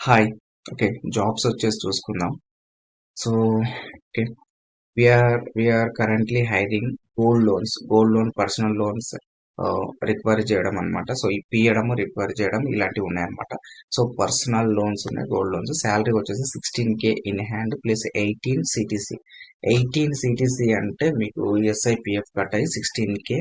Hi okay jobs వచ్చేసి చూసుకుందాం. So okay we're we're currently hiring gold loans gold loan personal loans require చేయడం అనమాట so ఇప్పియడము require చేయడం ఇలాంటివి ఉన్నాయన్నమాట. సో పర్సనల్ లోన్స్ ఉన్నాయి గోల్డ్ లోన్స్ శాలరీ వచ్చేసి sixteen K in hand plus eighteen CTC eighteen CTC అంటే మీకు ఎస్ఐపిఎఫ్ కట్ అయ్యి sixteen K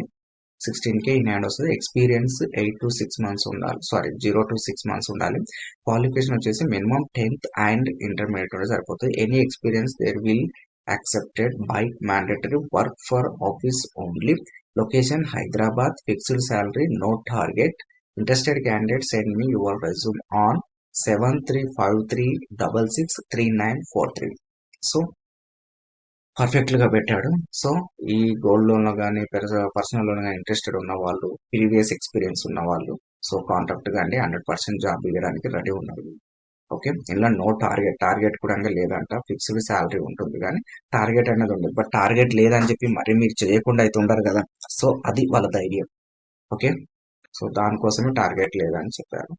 sixteen K in hand వస్తుంది. Experience eight to six months ఉండాలి. Sorry zero to six months ఉండాలి. Qualification వచ్చేసి minimum tenth and intermediate కూడా సరిపోతుంది. Any experience there will accepted by mandatory work for office only location Hyderabad fixed salary no target interested candidate send me your resume on seven three five three double six three nine four three so పర్ఫెక్ట్గా పెట్టాడు. So ఈ gold లోన్లో కానీ personal loan కానీ interested ఉన్న వాళ్ళు previous experience ఉన్న వాళ్ళు సో కాంట్రాక్ట్గా హండ్రెడ్ పర్సెంట్ జాబ్ ఇవ్వడానికి రెడీ ఉన్నారు. ఓకే? ఇలా నో టార్గెట్ టార్గెట్ కూడా లేదంట. ఫిక్స్డ్ శాలరీ ఉంటుంది కానీ టార్గెట్ అనేది ఉండదు. బట్ టార్గెట్ లేదని చెప్పి మరి మీరు చేయకుండా అయితే ఉండరు కదా? సో అది వాళ్ళ ధైర్యం. ఓకే? సో దానికోసమే టార్గెట్ లేదని చెప్పారు.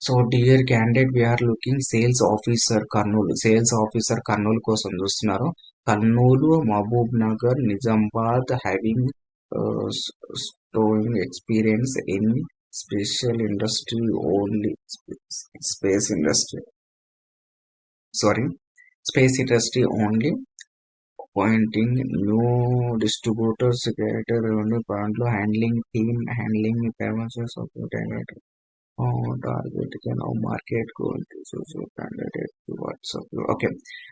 So dear candidate we're looking sales officer Kurnool sales officer Kurnool కోసం చూస్తున్నారు. Kurnool Mahabubnagar Nizamabad having strong experience in special industry only space industry sorry space industry only appointing new distributors greater revenue పాయింట్లు handling team handling famous support target can market candidate WhatsApp okay.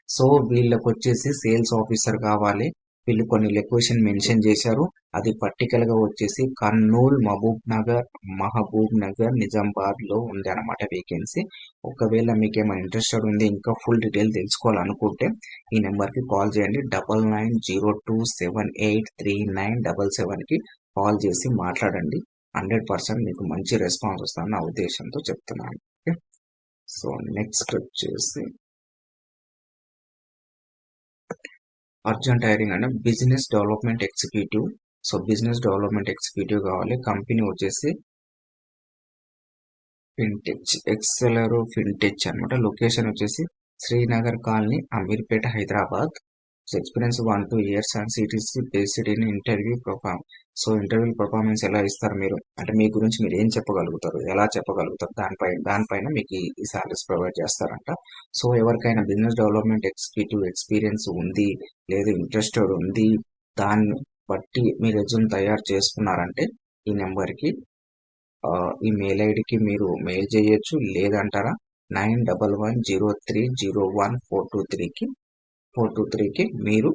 So వీళ్ళకి వచ్చేసి sales officer కావాలి. వీళ్ళు కొన్ని location mention చేశారు. అది పర్టికల్గా వచ్చేసి కర్నూల్ మహబూబ్ నగర్ మహబూబ్ నగర్ నిజామాబాద్లో ఉంది అనమాట వేకెన్సీ ఒకవేళ మీకు ఏమైనా ఇంట్రెస్టెడ్ ఉంది ఇంకా ఫుల్ డీటెయిల్ తెలుసుకోవాలనుకుంటే ఈ నెంబర్కి కాల్ చేయండి. Double nine zero two seven eight three nine double సెవెన్కి కాల్ చేసి మాట్లాడండి. హండ్రెడ్ పర్సెంట్ మీకు మంచి రెస్పాన్స్ వస్తుందని నా ఉద్దేశంతో చెప్తున్నాను. ఓకే? సో నెక్స్ట్ వచ్చేసి అర్జెంట్ హైరింగ్ అంటే business development executive. So business development executive కావాలి. కంపెనీ వచ్చేసి ఫిన్టెచ్ ఎక్సెలరో ఫిన్టెచ్ అనమాట లొకేషన్ వచ్చేసి Srinagar colony Ameerpet Hyderabad. So experience one two years and CTC based in interview perform so interview performance ఎలా ఇస్తారు మీరు? అంటే మీ గురించి మీరు ఏం చెప్పగలుగుతారు? ఎలా చెప్పగలుగుతారు? దానిపై దానిపైన మీకు ఈ సాలరీస్ ప్రొవైడ్ చేస్తారంట. సో ఎవరికైనా బిజినెస్ డెవలప్మెంట్ ఎగ్జిక్యూటివ్ ఎక్స్పీరియన్స్ ఉంది లేదు ఇంట్రెస్టెడ్ ఉంది దాన్ని బట్టి మీ రెజ్యూమ్ తయారు చేసుకున్నారంటే ఈ నెంబర్కి ఈ మెయిల్ ఐడికి మీరు మెయిల్ చేయొచ్చు లేదంటారా? Nine double one zero three zero one four two త్రీకి ఫోర్ టూ త్రీకి మీరు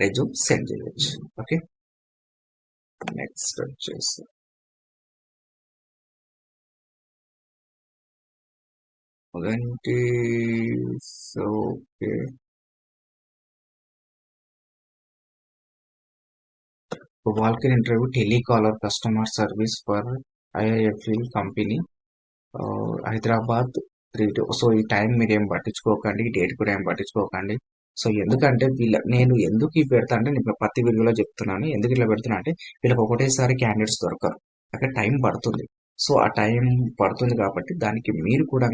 రెజ్యూమ్ సెండ్ చేయొచ్చు ఓకే నెక్స్ట్ వచ్చేసి. ఒకటి so okay walk in interview telecaller customer service for IIFL company Hyderabad three two so ఈ time మీరు ఏం పట్టించుకోకండి డేట్ కూడా ఏం పట్టించుకోకండి. సో ఎందుకంటే వీళ్ళ నేను ఎందుకు ఇవి పెడతా అంటే నేను ప్రతి వీడియోలో చెప్తున్నాను. ఎందుకు ఇట్లా పెడుతున్నా అంటే వీళ్ళకి ఒకటేసారి క్యాండిడేట్స్ దొరకరు. అక్కడ టైం పడుతుంది. సో ఆ టైం పడుతుంది కాబట్టి దానికి మీరు కూడా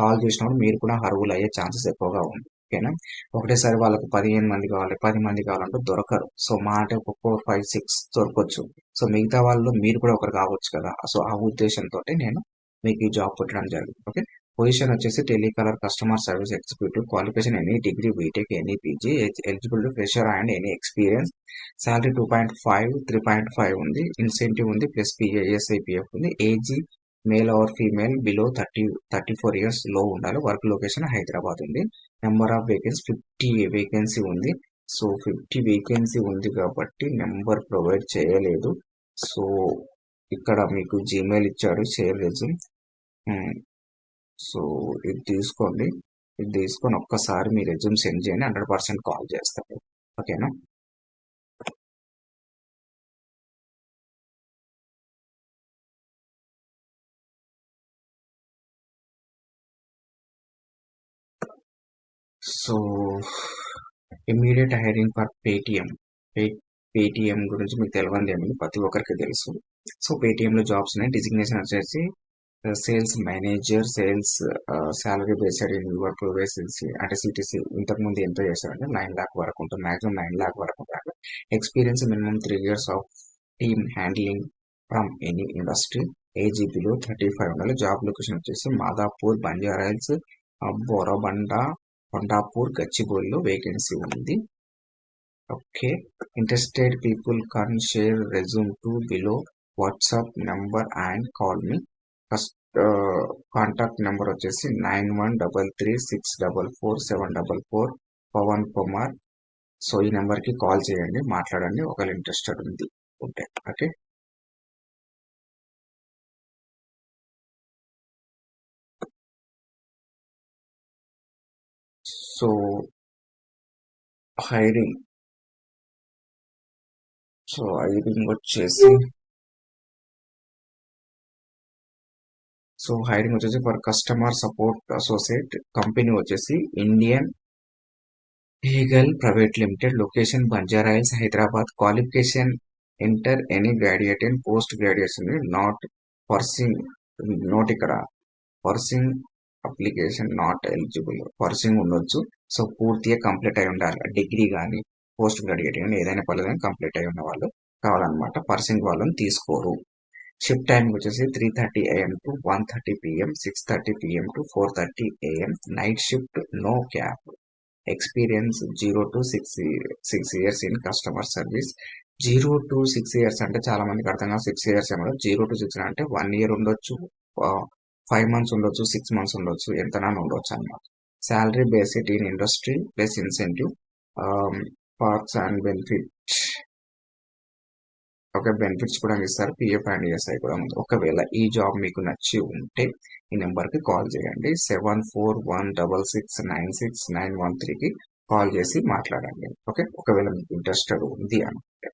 కాల్ చేసినప్పుడు మీరు కూడా అర్హులు అయ్యే ఛాన్సెస్ ఎక్కువగా ఉంది ఓకేనా ఒకటేసారి వాళ్ళకు పదిహేను మంది కావాలి పది మంది కావాలంటే దొరకరు. సో మా అంటే ఒక ఫోర్ ఫైవ్ సిక్స్ దొరకవచ్చు సో మిగతా వాళ్ళు మీరు కూడా ఒకరు కావచ్చు కదా? సో ఆ ఉద్దేశంతో నేను మీకు ఈ జాబ్ పెట్టడం జరిగింది. ఓకే? పొజిషన్ వచ్చేసి telecaller customer service executive qualification any degree BTech any PG eligible fresher and any experience salary two point five three point five ఉంది. ఇన్సెంటివ్ ఉంది ప్లస్ పిఎస్ఐపిఎఫ్ ఉంది. Age male or female below thirty thirty four ఇయర్స్లో ఉండాలి. Work location Hyderabad ఉంది. Number of vacancy fifty vacancy ఉంది. So fifty vacancy ఉంది కాబట్టి number provide చేయలేదు. సో ఇక్కడ మీకు జీమెయిల్ ఇచ్చాడు షేర్ రెజ్యూమ్ సో ఇది తీసుకోండి. ఇది తీసుకొని ఒక్కసారి మీ రెజ్యూమ్ సెండ్ చేయండి. హండ్రెడ్ పర్సెంట్ కాల్ చేస్తారు ఓకేనా? So immediate hiring for Paytm Paytm గురించి మీకు తెలియంది ఏమి ప్రతి ఒక్కరికి తెలుసు. సో పేటిఎంలో జాబ్స్ ఉన్నాయి. డిజిగ్నేషన్ వచ్చేసి sales manager sales salary based in your progress అంటే సిటీసీ ఇంతకు ముందు ఎంత చేశారంటే నైన్ లాక్ వరకు ఉంటుంది. మాక్సిమం నైన్ లాక్ వరకు ఉంటారు experience minimum three years of team handling from any industry ఏజీపీలో thirty five ఉండాలి జాబ్ లొకేషన్ వచ్చేసి మాదాపూర్ బంజారాయిల్స్ బోరబండ కొండాపూర్ గచ్చిబోలిలో వేకెన్సీ ఉంది. Okay interested people can share resume to below WhatsApp number and call me first contact number వచ్చేసి nine one double three six double four seven double four Pavan Kumar. So ఈ నెంబర్కి call చేయండి మాట్లాడండి ఒకవేళ interested ఉంది okay okay? So hiring so hiring వచ్చేసి so hiring వచ్చేసి for customer support associate company వచ్చేసి Indian Hegel private limited location Banjara Hills Hyderabad. Qualification inter any graduate and post graduation not pursuing note ఇక్కడ. Pursuing application not eligible. Pursuing ఉండొచ్చు. So పూర్తిగా complete అయి ఉండాలి. Degree కానీ post graduate కానీ ఏదైనా పర్లేదు కంప్లీట్ అయి ఉన్న వాళ్ళు కావాలన్నమాట. పర్సింగ్ వాళ్ళని తీసుకోరు. షిఫ్ట్ టైం వచ్చేసి three thirty AM to one thirty PM six thirty PM to four thirty AM night shift no cap experience zero to six six years in customer service zero to six years అంటే చాలా మందికి అర్థం కాదు. Six years ఏమో. Zero to six అంటే one year ఉండొచ్చు five months ఉండొచ్చు six months ఉండొచ్చు ఎంతనైనా ఉండొచ్చు అనమాట salary based in industry plus incentive perks and benefit ఒక బెనిఫిట్స్ కూడా ఇస్తారు పిఎఫ్ అండ్ ఈఎస్ఐ కూడా ఉంది. ఒకవేళ ఈ జాబ్ మీకు నచ్చి ఉంటే ఈ నెంబర్కి కాల్ చేయండి. Seven four one double six nine six nine one త్రీకి కాల్ చేసి మాట్లాడండి. ఓకే? ఒకవేళ మీకు ఇంట్రెస్టెడ్ ఉంది అనుకుంటే.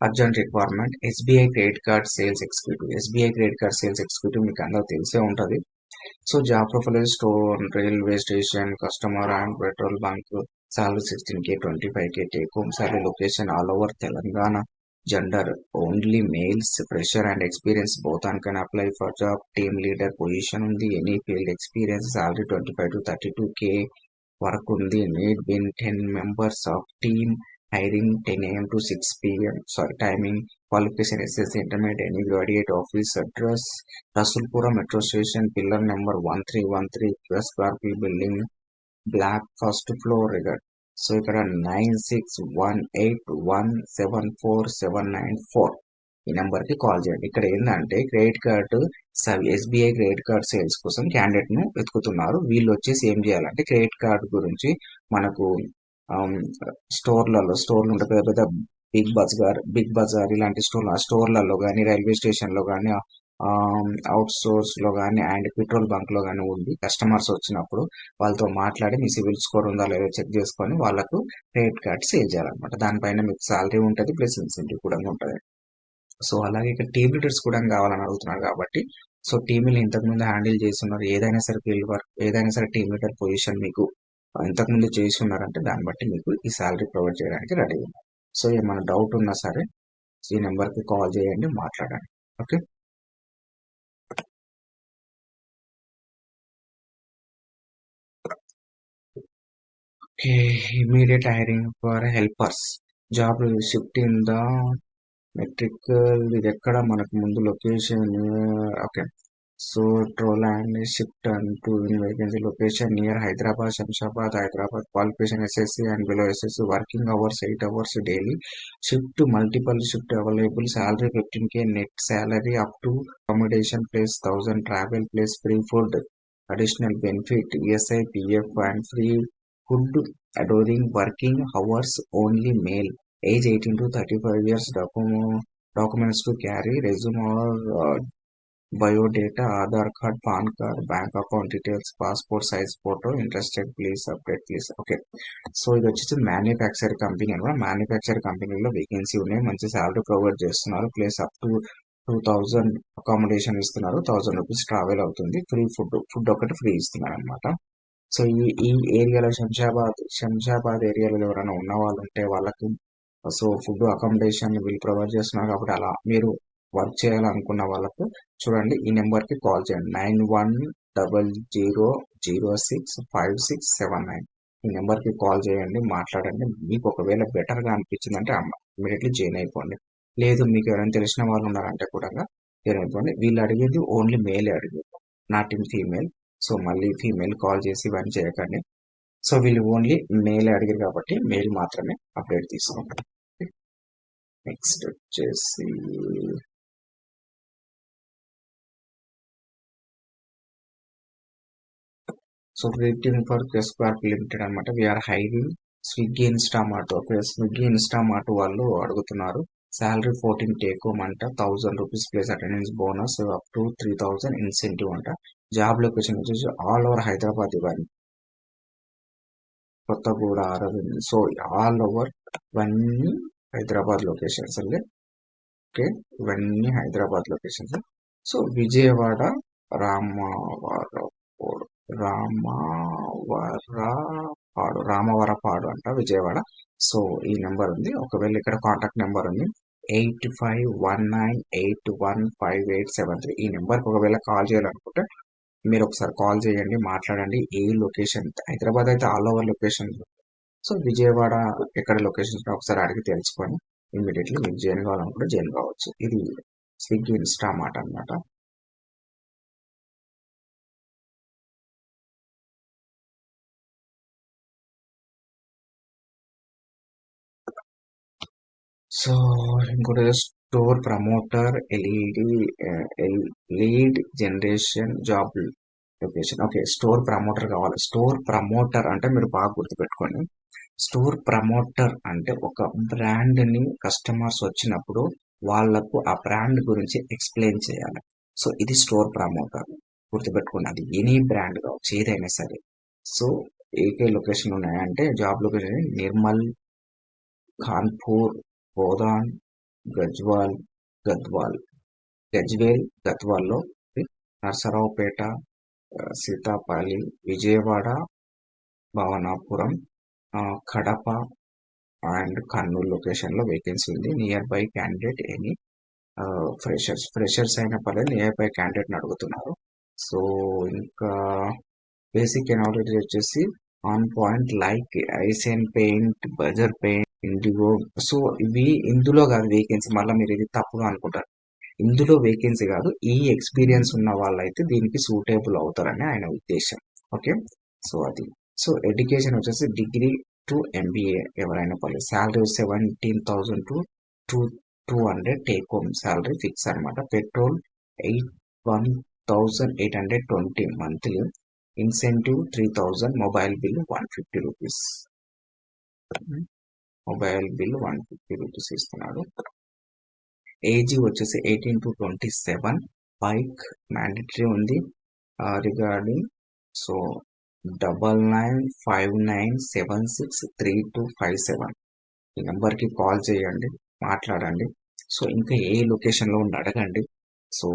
Urgent requirement. SBI credit card sales executive SBI credit card sales executive మీకు అందరూ తెలిసే ఉంటుంది. So job profile store railway station customer and petrol bunk salary sixteen K twenty five K take home salary location all over Telangana. Gender only males fresher and experience both on can apply for job team leader position ఉంది any field experience salary twenty five to thirty two K work ఉంది need been ten members of team hiring ten AM to six PM sorry timing qualification SSC intermediate any graduate office address Rasoolpura metro station pillar number one three one three plus బార్పీ building block first floor regard so ఇక్కడ nine six one eight one seven four seven nine four ఈ నెంబర్కి call చేయండి. ఇక్కడ ఏంటంటే credit card SBI credit card sales కోసం క్యాండిడేట్ను వెతుకుతున్నారు. వీళ్ళు వచ్చేసి ఏం చేయాలంటే క్రెడిట్ కార్డు గురించి మనకు స్టోర్లలో స్టోర్లు ఉంటాయి పెద్ద పెద్ద బిగ్ బజార్ బిగ్ బజార్ ఇలాంటి స్టోర్ స్టోర్లలో కానీ రైల్వే స్టేషన్లో కానీ అవుట్ సోర్స్లో కానీ అండ్ పెట్రోల్ బంక్లో కానీ ఉంది కస్టమర్స్ వచ్చినప్పుడు వాళ్ళతో మాట్లాడి మీ సివిల్ స్కోర్ ఉందా లేదో చెక్ చేసుకొని వాళ్ళకు క్రెడిట్ కార్డ్ సేల్ చేయాలన్నమాట. దానిపైన మీకు సాలరీ ఉంటుంది ప్లస్ ఇన్సెంటివ్ కూడా ఉంటుంది. సో అలాగే ఇక్కడ టీమ్ లీడర్స్ కూడా కావాలని అడుగుతున్నారు కాబట్టి సో టీములు ఇంతకు ముందు హ్యాండిల్ చేస్తున్నారు. ఏదైనా సరే ఫీల్డ్ వర్క్ ఏదైనా సరే టీమ్ లీడర్ పొజిషన్ మీకు ఇంతకు ముందు చేసి ఉన్నారంటే దాన్ని బట్టి మీకు ఈ సాలరీ ప్రొవైడ్ చేయడానికి రెడీ ఉన్నారు. సో ఏమైనా డౌట్ ఉన్నా సరే ఈ నెంబర్కి కాల్ చేయండి మాట్లాడండి. Okay? Okay immediate hiring for helpers job shift in the metric ఇది ఎక్కడ మనకు ముందు లొకేషన్ ఓకే. సో ట్రోల్ అండ్ షిఫ్ట్ అంటూ vacancy location near Hyderabad Shamshabad Hyderabad qualification SSC and below SSC working hours eight hours daily shift multiple shift available salary fifteen K net salary up to accommodation place thousand travel place free food additional benefit ESI PF and free food adoring working hours only male age eighteen to thirty five years documents to carry resume or biodata Aadhaar card PAN card bank account details passport size photo interested please update please. Okay. So ఇది వచ్చేసి manufacture company అనమాట. Manufacture కంపెనీలో vacancy ఉన్నాయి. మంచి salary provide చేస్తున్నారు. Plus up to two thousand accommodation ఇస్తున్నారు. Thousand rupees travel అవుతుంది. Free food food ఒకటి ఫ్రీ ఇస్తున్నారు అనమాట సో ఈ ఈ ఏరియాలో శంషాబాద్ శంషాబాద్ ఏరియాలో ఎవరైనా ఉన్న వాళ్ళు ఉంటే వాళ్ళకి సో ఫుడ్ అకామిడేషన్ వీళ్ళు ప్రొవైడ్ చేస్తున్నారు కాబట్టి అలా మీరు వర్క్ చేయాలనుకున్న వాళ్ళకు చూడండి ఈ నెంబర్కి కాల్ చేయండి. Nine one double zero zero six five six seven nine. ఈ నెంబర్కి కాల్ చేయండి మాట్లాడండి. మీకు ఒకవేళ బెటర్గా అనిపించిందంటే ఇమీడియట్లీ జాయిన్ అయిపోండి. లేదు మీకు ఎవరైనా తెలిసిన వాళ్ళు ఉన్నారంటే కూడా జాయిన్ అయిపోండి. వీళ్ళు అడిగేది ఓన్లీ మేల్ అడిగేది. Not in female. సో మళ్ళీ ఫీమేల్ కాల్ చేసి ఇవన్నీ చేయకండి. సో వీళ్ళు ఓన్లీ మేల్ అడిగారు కాబట్టి మేల్ మాత్రమే అప్డేట్ తీసుకుంటాం నెక్స్ట్ వచ్చేసి సో వెయిటింగ్ ఫర్ క్రెస్పార్క్ లిమిటెడ్ అనమాట we are hiring Swiggy Instamart okay Swiggy Instamart వాళ్ళు అడుగుతున్నారు. శాలరీ ఫోర్టీన్ టేక్ హోమ్ అంట. Thousand rupees plus attendance bonus up to three thousand incentive అంట. జాబ్ లొకేషన్ వచ్చేసి ఆల్ ఓవర్ హైదరాబాద్ ఇవన్నీ Kothaguda Aravind. So all over ఇవన్నీ Hyderabad locations అండి. Okay ఇవన్నీ Hyderabad locations so Vijayawada Ramavaram Ramavarapadu Ramavarapadu అంట విజయవాడ. సో ఈ నెంబర్ ఉంది. ఒకవేళ ఇక్కడ కాంటాక్ట్ నెంబర్ ఉంది. Eight five one nine eight one five eight seven three. ఈ నెంబర్కి ఒకవేళ కాల్ చేయాలనుకుంటే మీరు ఒకసారి కాల్ చేయండి మాట్లాడండి. ఏ లొకేషన్ హైదరాబాద్ అయితే all over location so Vijayawada ఎక్కడ లొకేషన్స్ ఒకసారి అడిగి తెలుసుకొని ఇమీడియట్లీ మీకు జాయిన్ కావాలనుకుంటే జాయిన్ కావచ్చు. ఇది స్విగ్గీ ఇన్స్టా మాట అనమాట సో ఇంకోటి store promoter LED lead generation job location okay store promoter కావాలి. స్టోర్ ప్రమోటర్ అంటే మీరు బాగా గుర్తుపెట్టుకోండి. స్టోర్ ప్రమోటర్ అంటే ఒక బ్రాండ్ని కస్టమర్స్ వచ్చినప్పుడు వాళ్ళకు ఆ బ్రాండ్ గురించి ఎక్స్ప్లెయిన్ చేయాలి. సో ఇది స్టోర్ ప్రమోటర్ గుర్తుపెట్టుకోండి అది ఎనీ బ్రాండ్ కావచ్చు ఏదైనా సరే. సో ఏకే లొకేషన్ ఉన్నాయంటే జాబ్ లొకేషన్ నిర్మల్ కాన్పూర్ బోధాన్ గజ్వాల్ గద్వాల్. గజ్వేల్ గద్వాల్లో నర్సరావుపేట సీతాపల్లి విజయవాడ భవనాపురం కడప అండ్ కర్నూలు లొకేషన్లో వేకెన్సీ ఉంది. Near by candidate any freshers freshers అయిన పర్లేదు నియర్ బై క్యాండిడేట్ని అడుగుతున్నారు. సో ఇంకా బేసిక్ ఎనాలిటీ వచ్చేసి on point like Asian paint Berger paint Indigo so ఇవి ఇందులో కాదు వేకెన్సీ మళ్ళీ మీరు ఇది తప్పుగా అనుకుంటారు. ఇందులో వేకెన్సీ కాదు ఈ ఎక్స్పీరియన్స్ ఉన్న వాళ్ళైతే దీనికి సూటేబుల్ అవుతారని ఆయన ఉద్దేశం. ఓకే సో అది. సో ఎడ్యుకేషన్ వచ్చేసి డిగ్రీ టు ఎంబీఏ ఎవరైనా పర్లేదు salary seventeen thousand to two two hundred take home salary fix అనమాట petrol eight one thousand eight hundred twenty monthly incentive three thousand mobile bill one fifty rupees mobile bill one fifty rupees ఇస్తున్నాడు. Age వచ్చేసి eighteen to twenty seven. Bike mandatory ఉంది. Regarding. So double nine five nine seven six three two five seven. ఈ నెంబర్కి call చేయండి మాట్లాడండి. So ఇంకా ఏ లొకేషన్లో ఉండి అడగండి. సో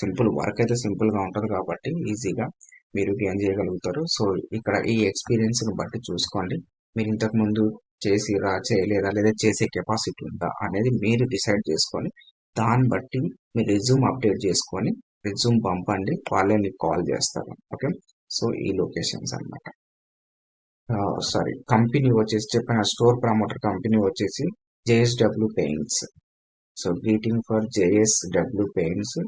సింపుల్ వర్క్ అయితే సింపుల్గా ఉంటుంది కాబట్టి ఈజీగా మీరు గెయిన్ చేయగలుగుతారు. సో ఇక్కడ ఈ ఎక్స్పీరియన్స్ని బట్టి చూసుకోండి. మీరు ఇంతకు చేసిరా చేయలేదా లేదా చేసే కెపాసిటీ ఉందా అనేది మీరు డిసైడ్ చేసుకొని దాన్ని బట్టి మీరు రెజ్యూమ్ అప్డేట్ చేసుకొని రెజ్యూమ్ పంపండి వాళ్ళే మీకు కాల్ చేస్తారు. ఓకే సో ఈ లొకేషన్స్ అనమాట సారీ కంపెనీ వచ్చేసి చెప్పిన స్టోర్ ప్రమోటర్ కంపెనీ వచ్చేసి JSW paints so greeting for JSW paints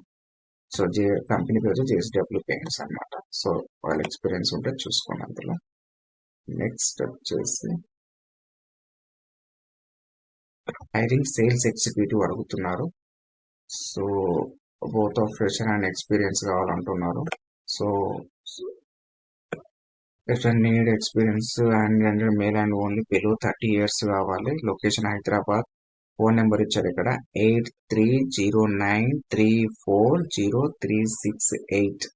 so J company పేరు జేఎస్డబ్ల్యూ పెయింట్స్ అనమాట సో వాళ్ళ ఎక్స్పీరియన్స్ ఉంటే చూసుకోండి అందులో. నెక్స్ట్ వచ్చేసి హైరింగ్ సేల్స్ ఎగ్జిక్యూటివ్ అడుగుతున్నారు. So both of fresher and experience కావాలంటున్నారు. So need experience and hundred male and only below thirty years కావాలి. లొకేషన్ హైదరాబాద్. ఫోన్ నెంబర్ ఇచ్చారు ఇక్కడ. Eight three zero nine three four zero three six eight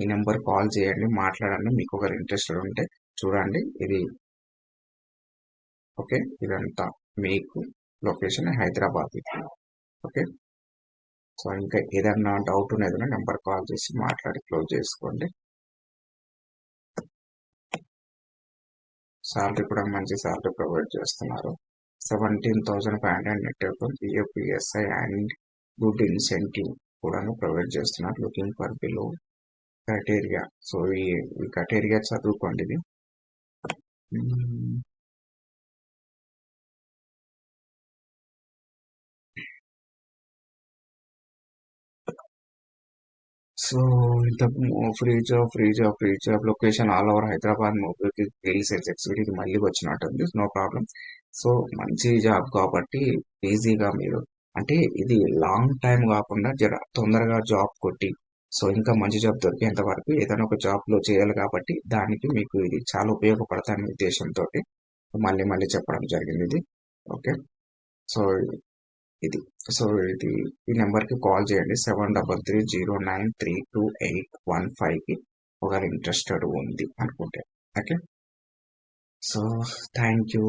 ఈ number call చేయండి మాట్లాడండి. మీకు ఒకరు interested ఉంటే చూడండి. ఇది ఓకే ఇదంతా మీకు. Location Hyderabad okay? సో ఇంకా ఏదన్నా డౌట్ ఉన్నది నెంబర్ కాల్ చేసి మాట్లాడి క్లోజ్ చేసుకోండి. సాలరీ కూడా మంచి సాలరీ ప్రొవైడ్ చేస్తున్నారు. Seventeen thousand five hundred net PF ESI and good incentive కూడా ప్రొవైడ్ చేస్తున్నారు. Looking for below criteria so ఈ క్రైటీరియా చదువుకోండి ఇది. Hmm. సో ఇంత free job free job free job location all over Hyderabad మొబైల్కి reels executive మళ్ళీ వచ్చినట్టుంది. No problem so మంచి జాబ్ కాబట్టి ఈజీగా మీరు అంటే ఇది లాంగ్ టైం కాకుండా జర తొందరగా జాబ్ కొట్టి సో ఇంకా మంచి జాబ్ దొరికేంత వరకు ఏదైనా ఒక జాబ్లో చేయాలి కాబట్టి దానికి మీకు ఇది చాలా ఉపయోగపడతాయనే ఉద్దేశంతో మళ్ళీ మళ్ళీ చెప్పడం జరిగింది ఇది. ఓకే? సో ఇది. సో ఇది ఈ నెంబర్కి కాల్ చేయండి. Seven double three zero nine three two eight one ఫైవ్కి ఒకవేళ ఇంట్రెస్టెడ్ ఉంది అనుకుంటే. ఓకే? So thank you